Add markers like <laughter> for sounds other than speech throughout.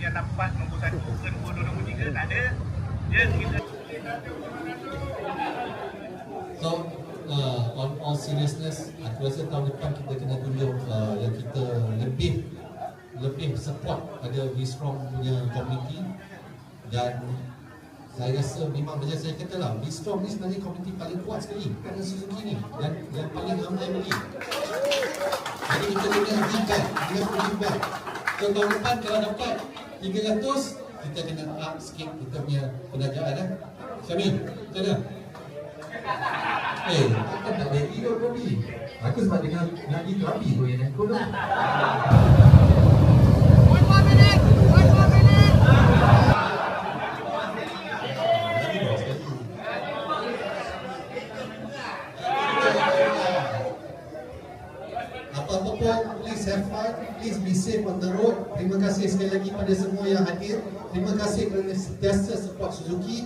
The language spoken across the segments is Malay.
yang dapat nombor satu ke nombor dua, nombor tiga tak ada. Dia kita So, uh, on all seriousness, aku rasa tahun depan kita kena tunjuk uh, yang kita lebih lebih support pada Wistrong punya community dan saya rasa memang macam saya kata lah Wistrong ni sebenarnya community paling kuat sekali pada Suzuki ni dan yang paling ramai beli. Jadi kita kena give back kita kena give so tahun depan kalau dapat 300 kita kena up sikit kita punya penajaan eh Syamil macam mana? Eh, takkan tak ada ego Kobi. Aku sebab dengar lagi Kobi tu yang aku. Apa-apa pun, please have fun, please be safe on the road. Terima kasih sekali lagi pada semua yang hadir. Terima kasih kerana sentiasa support Suzuki.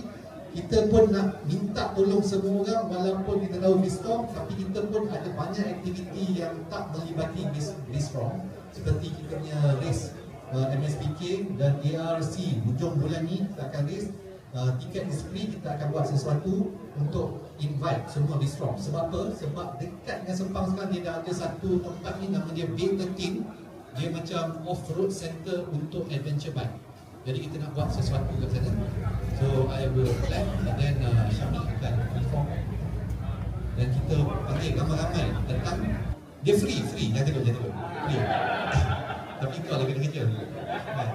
Kita pun nak minta tolong semua orang walaupun kita tahu Bistrom tapi kita pun ada banyak aktiviti yang tak melibati Bis- Bistrom seperti kita punya race uh, MSPK dan ARC hujung bulan ni kita akan race uh, tiket is free kita akan buat sesuatu untuk invite semua Bistrom sebab apa? sebab dekat dengan Sempang sekarang dia dah ada satu tempat ni nama dia Bay 13 dia macam off-road center untuk adventure bike. Jadi kita nak buat sesuatu kat sana. So I will plan and then uh, Syamil akan inform. Dan kita panggil ramai-ramai datang dia free, free, jangan takut, jangan takut free. <laughs> Tapi kau lagi kena kerja. Kan?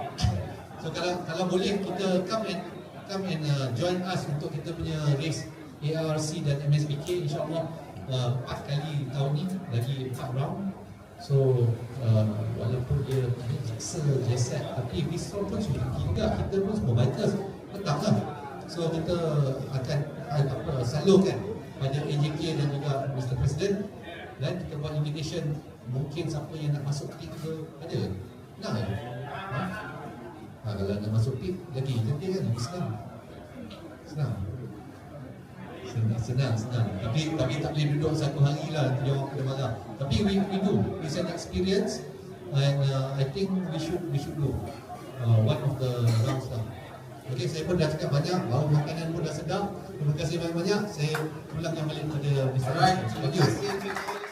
so kalau kalau boleh kita come and come and uh, join us untuk kita punya race ARC dan MSBK insyaAllah uh, 4 kali tahun ni lagi 4 round So uh, walaupun dia jaksa jeset tapi Bistro pun sudah juga kita pun semua bikers petang lah So kita akan uh, apa, salurkan pada AJK dan juga Mr. President dan kita buat invitation mungkin siapa yang nak masuk ke ada nak kan? Ha? Ha? kalau nak masuk tim lagi nanti kan lebih senang senang senang senang senang tapi tapi tak boleh duduk satu hari lah dia orang kena marah tapi we, we do it's an experience and uh, I think we should we should go uh, one of the rounds lah Okay, saya pun dah cakap banyak, bau makanan pun dah sedap. Terima kasih banyak-banyak. Saya pulangkan balik kepada Mr. Alright, terima kasih.